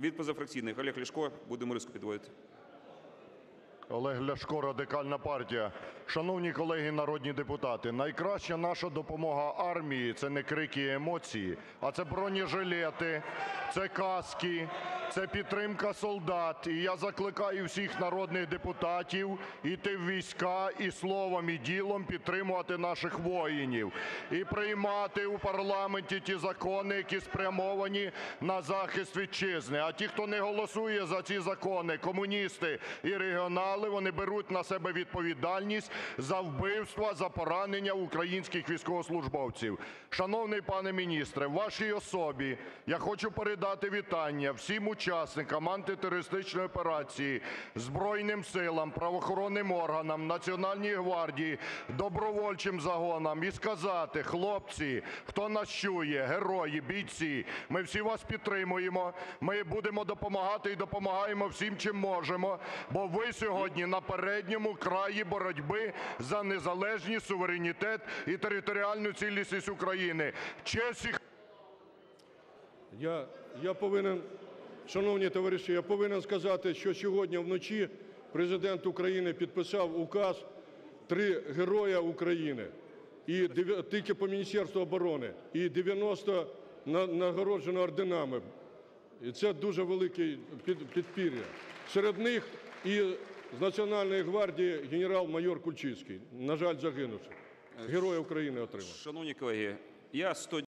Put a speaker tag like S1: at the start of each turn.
S1: Від позафракційних Олег Ляшко, будемо риску підводити.
S2: Олег Ляшко, Радикальна партія. Шановні колеги народні депутати, найкраща наша допомога армії – це не крики і емоції, а це бронежилети, це каски, це підтримка солдат. І я закликаю всіх народних депутатів іти в війська і словом, і ділом підтримувати наших воїнів. І приймати у парламенті ті закони, які спрямовані на захист вітчизни. А ті, хто не голосує за ці закони, комуністи і регіонали, вони беруть на себе відповідальність за вбивства, за поранення українських військовослужбовців. Шановний пане міністре, вашій особі я хочу передати вітання всім учасникам антитерористичної операції, Збройним силам, правоохоронним органам, Національній гвардії, добровольчим загонам і сказати: хлопці, хто нас чує, герої, бійці, ми всі вас підтримуємо, ми будемо допомагати і допомагаємо всім, чим можемо, бо ви сьогодні на передньому краї боротьби за незалежність, суверенітет і територіальну цілісність України.
S3: Я, я повинен, шановні товариші, я повинен сказати, що сьогодні вночі Президент України підписав указ «Три героя України» і тільки по Міністерству оборони, і 90 на- нагороджено орденами. І це дуже велике під- підпір'я. Серед них і з Національної гвардії генерал-майор Кульчицький, на жаль, загинувши. Героя України отримав.